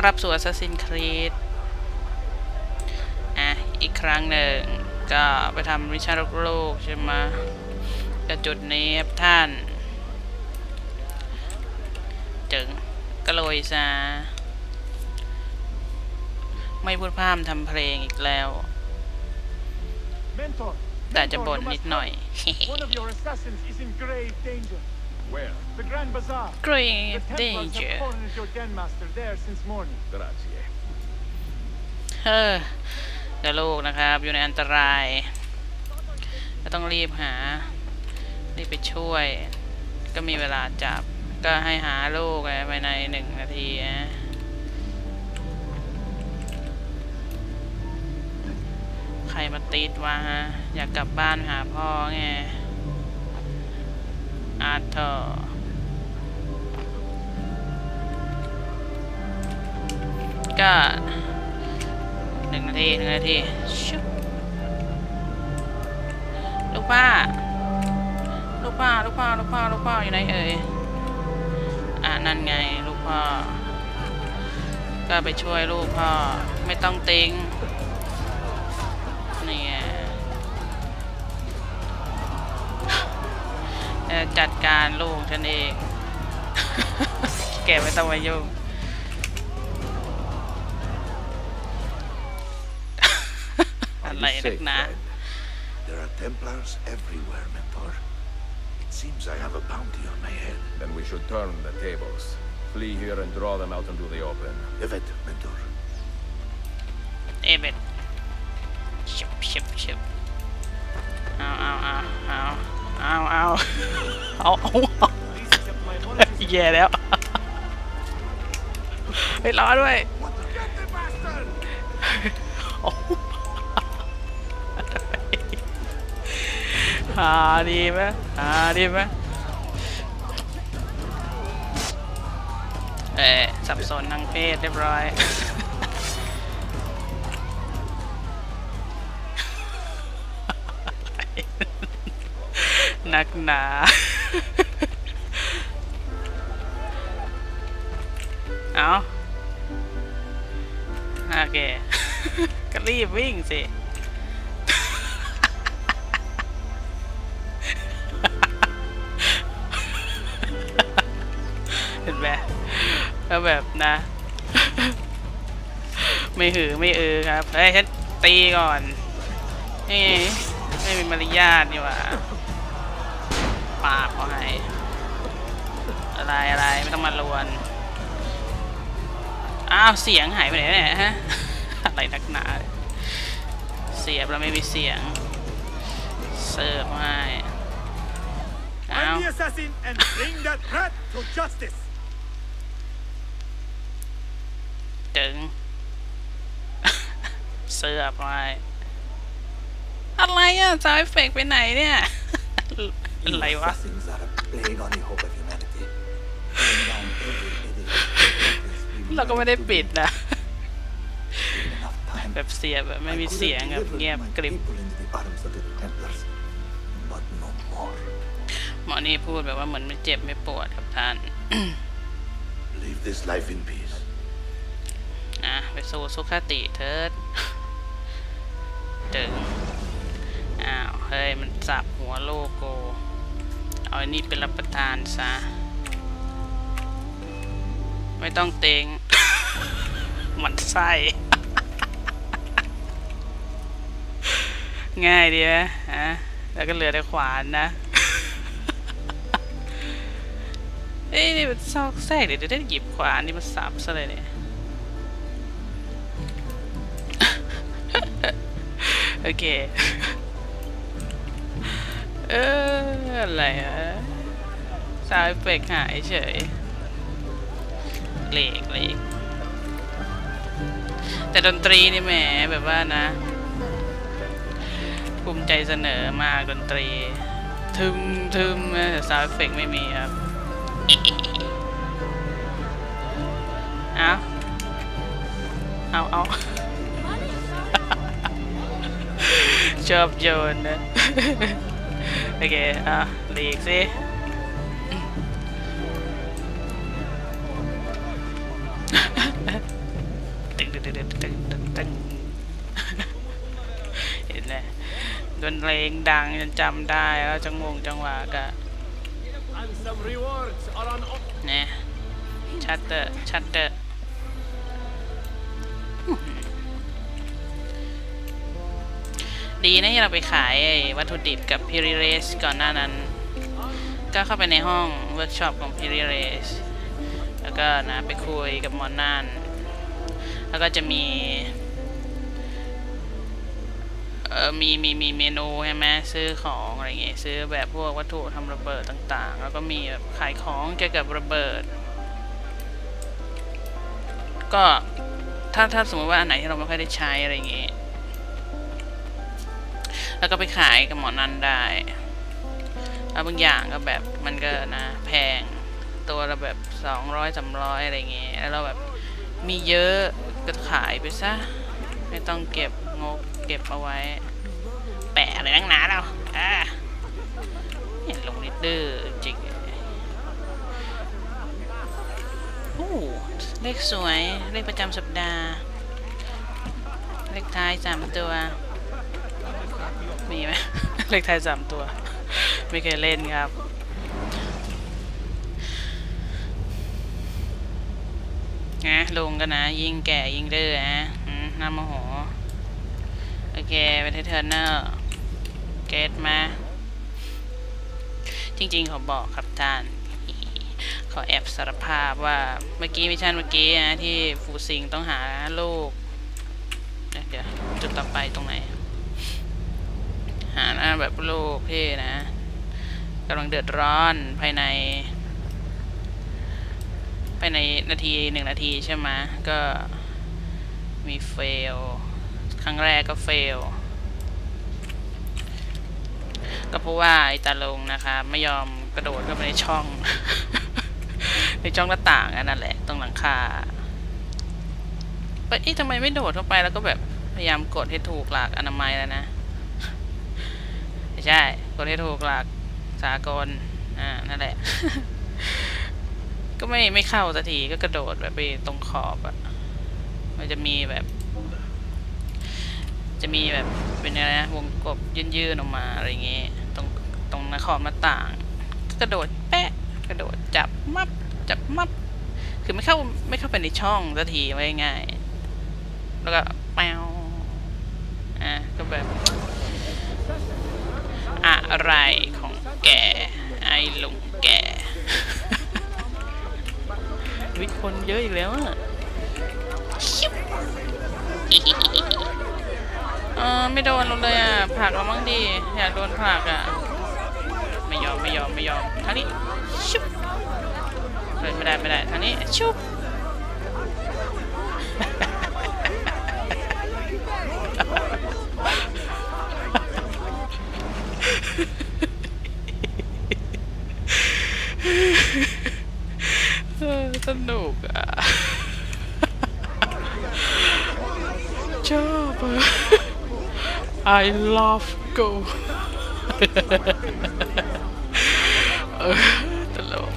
อนรับสู่ Assassin's Creed อะ อีกครั้งหนึ่ง ก็ไปทำวิชาโลกใช่ไหมแต่จุดนี้ครับท่าน จึงก็โรยซะไม่พูดพร่ำทำเพลงอีกแล้ว แต่จะบ่นนิดหน่อย hurry. One of your assassins is in grave danger. Where? The Grand Bazaar. The Grave Templars danger have cornered your den master there since morning. Grazie. เออเดี๋ยวลูกนะครับ อยู่ในอันตรายก็ต้องรีบหา รีบไปช่วย ก็มีเวลาจับ ก็ให้หาลูกไงภายในหนึ่งนาทีนะใครมาติดวะฮะ อยากกลับบ้านหาพ่อไง อาร์เธอร์ก็หนึ่งนาทีหนึ่งนาทีชุบลูกป้า ลูกป้า ลูกป้า ลูกป้า ลูกป้า อยู่ไหนเอ่ย อะ นั่นไง ลูกพ่อ ก็ไปช่วยลูกพ่อ ไม่ต้องติง เอ่อจัดการลูกฉันเอง แกไม่ต้องมายุ่งอะไร you นัก safe, หนา Fred? There are Templars everywhere, Mentor. It seems I have a bounty on my head. Then we should turn the tables. Flee here and draw them out into the open. Evet, Mentor. เอเบดชิบชิบชิบ เอาเอาเอาเอาแย่แล้วไฮ้รอด้วยหาดีไหมหาดีไหมเอ๊สับสนนางเพศเรียบร้อย นักหนา เอาโอเค ก็รีบวิ่งสิเห็นไหมก็แบบนะ ไม่หือไม่เออครับ เฮ้ยฉันตีก่อนนี่ไม่มีมารยาทนี่หว่า ปากเขาให้อะไรอะไรไม่ต้องมาลวนอ้าวเสียงหายไปไหนเนี่ยฮะอะไรนักหนาเนี่ยเสียบแล้วไม่มีเสียงเสิร์ฟให้อ้าว Find the assassin and bring that rat to justice. จึงเสื้อไปอะไรอะซาวด์เอฟเฟกต์ไปไหนเนี่ย อะไรวะ Assassins are a plague on the hope of humanity. Pulling down every edifice. เราก็ไม่ได้ปิดนะ Enough time. แบบเสียบแบบไม่มี I could เสียง have แบบ delivered เงียบ my กริบ people into the arms of the Templars, but no more. หมอนี่พูดแบบว่าเหมือนไม่เจ็บไม่ปวดครับท่าน Leave this life in peace. นะไปสู่สุขติเถิดจึงอ้าว เฮ้ย มันสับหัวโลโก เอาอันนี้เป็นรับประทานซะ ไม่ต้องเต็งมันไส้ง่ายดีไหมฮะแล้วก็เหลือแต่ขวานนะ เอ้ยนี่มันซอกแทรกเดี๋ยวได้หยิบขวานนี่มาสับซะเลยเนี่ย โอเค เอออะไรอะซาวเฟกหายเฉยเล็กเล็กแต่ดนตรีนี่แหมแบบว่านะ ภูมิใจเสนอมากดนตรี ทึมทึมแต่ซาวเฟกไม่มีครับเอาเอาเอาชอบโยนนะ โอเค อะหลีกสิตึงตึงตึงตึงตึงงเห็นไหมดนเลงดังจนจำได้แล้วจังงงจังหวะกะเนี่ยชัตเตอร์ชัตเตอร์ ดีนะที่เราไปขายวัตถุดิบกับพิริเรสก่อนหน้านั้น ก็เข้าไปในห้องเวิร์กช็อปของพิริเรสแล้วก็นะไปคุยกับมอนนั่นแล้วก็จะมีเออมีมีมีเมนูใช่ไหมซื้อของอะไรเงี้ยซื้อแบบพวกวัตถุทำระเบิดต่างๆ แล้วก็มีแบบขายของเกี่ยวกับระเบิด ก็ถ้าถ้าสมมติว่าอันไหนที่เราไม่ค่อยได้ใช้อะไรเงี้ย แล้วก็ไปขายกับหมอนันได้แล้วบางอย่างก็แบบมันก็นะแพงตัวละแบบสองร้อยสามร้อยอะไรเงี้ยแล้วเราแบบมีเยอะก็ขายไปซะ ไม่ต้องเก็บงกเก็บเอาไว้ แปะอะไรนักหนาเราอ่าเนี่ยลงนิดดื้อจริงโอ้เลขสวย เลขประจำสัปดาห์ เลขท้ายสามตัว มีไหมเลขท้ายสามตัว ไม่เคยเล่นครับ นะลุงก็นนะ ยิ่งแก่ยิ่งดื้อนะอืมน้ำโมโห โอเคเป็นเทอร์เนอร์เกตมา จริงๆขอบอกครับท่านขอแอบสารภาพว่าเมื่อกี้มิชชั่นเมื่อกี้นะที่ฟูซิงต้องหาลูก เดี๋ยวจุดต่อไปตรงไหน หาหน้าแบบลูกพี่นะกำลังเดือดร้อนภายใน ภายในนาทีหนึ่งนาทีใช่ไหมก็มีเฟล ครั้งแรกก็เฟล ก็เพราะว่าไอตาลงนะคะไม่ยอมกระโดดเข้าไปในช่อง ในช่องหน้าต่างอันนั่นแหละ ตรงหลังคาไปเอ๊ะทำไมไม่โดดเข้าไปแล้วก็แบบพยายามกดให้ถูกหลักอนามัยแล้วนะ ไม่ใช่กดให้ถูกหลักสากลอ่า นั่นแหละ ก็ไม่ไม่เข้าสักทีก็กระโดดแบบไปตรงขอบอะมันจะมีแบบ จะมีแบบเป็นอะไรนะวงกบยื่นๆออกมาอะไรเงี้ยตรงตรงหน้าขอบหน้าต่าง กระโดดแปะกระโดดจับมับจับมับคือไม่เข้าไม่เข้าไปในช่องสักทีไว้ง่าย แล้วก็แปวอะก็แบบ อะไรของแก ไอ้ลุงแกวิคนเยอะอีกแล้วอะชิบเออไม่โดนเราเลยอะผลักเรามั่งดี อยากโดนผลักอะ ไม่ยอมไม่ยอมไม่ยอมทางนี้ชุบเฮ้ยไม่ได้ไม่ได้ทางนี้ชุบ เออสนุกอะ ชอบอะ I love go ตลก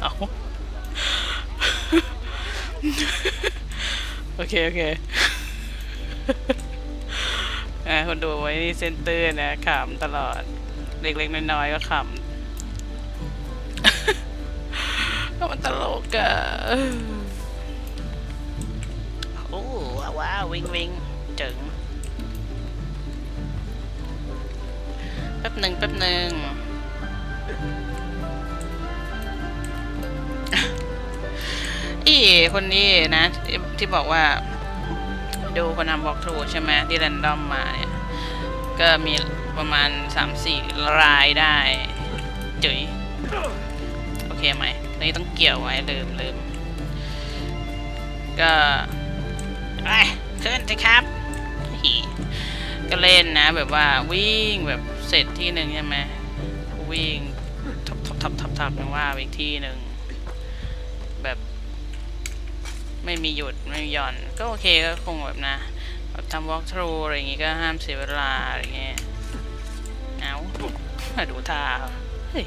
เอาโอเค โอเคอะคนดูไว้นี่เซนเตอร์นะขำตลอด เล็กๆน้อยๆก็ขำก็มันตลกอะ ว้าวว้าววิงวิงเจ๋งแป๊บหนึ่งแป๊บหนึ่งอีคนนี้นะ ที่บอกว่า ดูคนทำบอกทูใช่ไหมที่แรนดอมมาเนี่ย ก็มีประมาณ 3-4 รายได้จุ๋ยโอเคไหมตอนนี้ต้องเกี่ยวไว้ลืมลืมก็ไป ขึ้นสิครับฮีก็เล่นนะแบบว่าวิ่งแบบเสร็จที่หนึ่งใช่ไหมวิ่งทับทับทับทับทับยังว่าอีกที่หนึ่งแบบ ไม่มีหยุดไม่มีหย่อน ก็โอเคก็คงแบบนะแบบทำ walk through อะไรอย่างงี้ก็ห้ามเสียเวลาอะไรเงี้ยเอามาดูท่าฮ้ย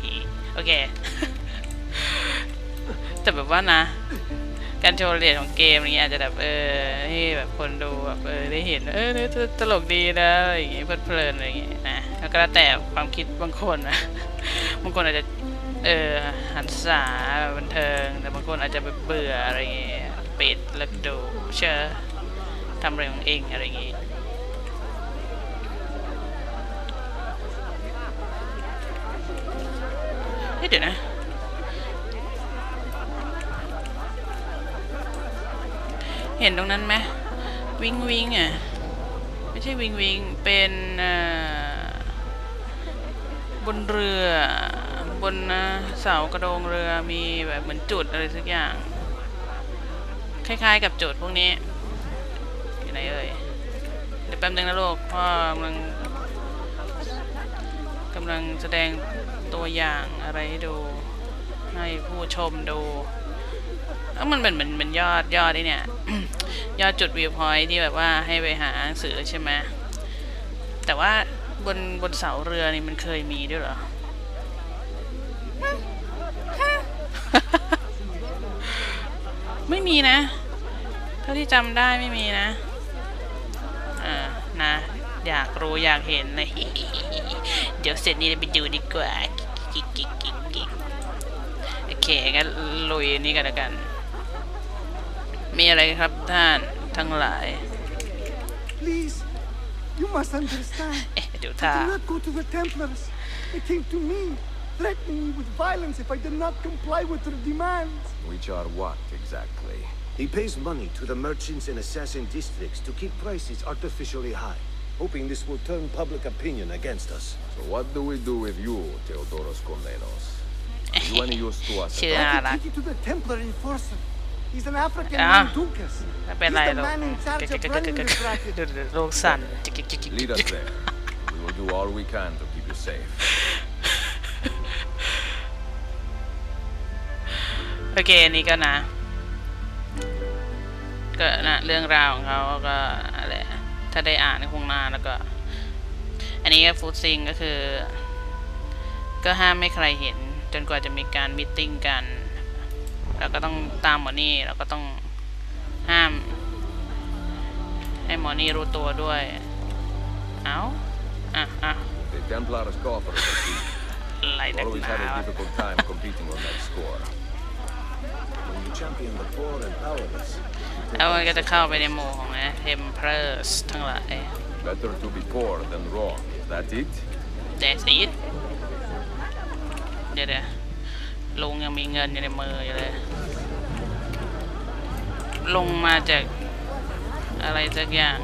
โอเค แต่แบบว่านะ การโชว์เหรียญของเกมอะไรเงี้ยอาจจะแบบเออให้แบบคนดูแบบเออได้เห็นเออเนี่ยตลกดีนะอะไรอย่างเงี้เพลิดเพลินๆอะไรอย่างงี้ยนะแล้วก็แล้วแต่ความคิดบางคนนะบางคนอาจจะเออหันษาบันเทิง แต่บางคนอาจจะเบื่ออะไรอย่างงี้ปิดแล้วดูเชื่อทำอะไรของเองอะไรอย่างงี้เฮ้ยเดี๋ยวนะ เห็นตรงนั้นไหมวิงวิงอะไม่ใช่วิงวิงเป็นบนเรือบนเสากระโดงเรือมีแบบเหมือนจุดอะไรสักอย่าง คล้ายๆกับจุดพวกนี้อยู่ไหนเอ่ยเดี๋ยวแป๊บนึงนะลูกพ่อกำลังกำลังแสดงตัวอย่างอะไรให้ดู ให้ผู้ชมดูเอ้ามันเป็นเหมือนเหมือนยอดยอดไอ้เนี่ย ยอดจุดวิวพอยที่แบบว่าให้ไปหาหนังสือใช่ไหมแต่ว่าบนบนเสาเรือนี่มันเคยมีด้วยเหรอ ไม่มีนะ เท่าที่จำได้ไม่มีนะ อ่า นะ อยากรู้อยากเห็นเลยเดี๋ยวเสร็จนี้ไปดูดีกว่ากิ๊กกิ๊กกิ๊กโอเคงั้นลุยนี่กันแล้วกัน มีอะไรครับท่านทั้งหลาย Please, you must understand. เอ๊ะเดี๋ยว I ท่า did not go to the Templars. They came to me, threatening me with violence if I did not comply with their demands. Which are what exactly? He pays money to the merchants in assassin districts to keep prices artificially high, hoping this will turn public opinion against us. So what do we do with you, Theodoros Komnenos? Are you any use to us? ชื่อ at all? น่า I รัก can take you to the Templar enforcer. He's an African Ah. named Dukas. ไม่เป็น He's ไร the หรอก man in charge of running this racket. ดูดูโลกสั่นจิกจิกจิกจิก Lead us there. We will do all we can to keep you safe. โอเคอันนี้ก็นะก็นะเรื่องราวของเขาก็อะไรถ้าได้อ่านก็คงนานแล้วก็ อันนี้ก็ฟูดซิงก็คือ ก็ห้ามไม่ใครเห็น จนกว่าจะมีการมิทติ้งกัน แล้วก็ต้องตามหมอนี่แล้วก็ต้องห้าม ให้หมอนี่รู้ตัวด้วย เอาอะอะ The Templars coffer is a thief. อะไรดัก Always หนา had a วะ difficult time competing on that score. When you champion the poor and powerless, you take แล้วมันก็ on จะเข้าไปในหมู่ของนะเทมเพลสทั้งหลาย Better to be poor than wrong. Is that it? แดซีดเดี๋ยวเดี๋ยวลุงยังมีเงินอยู่ในมืออยู่เลย ลงมาจากอะไรสักอย่าง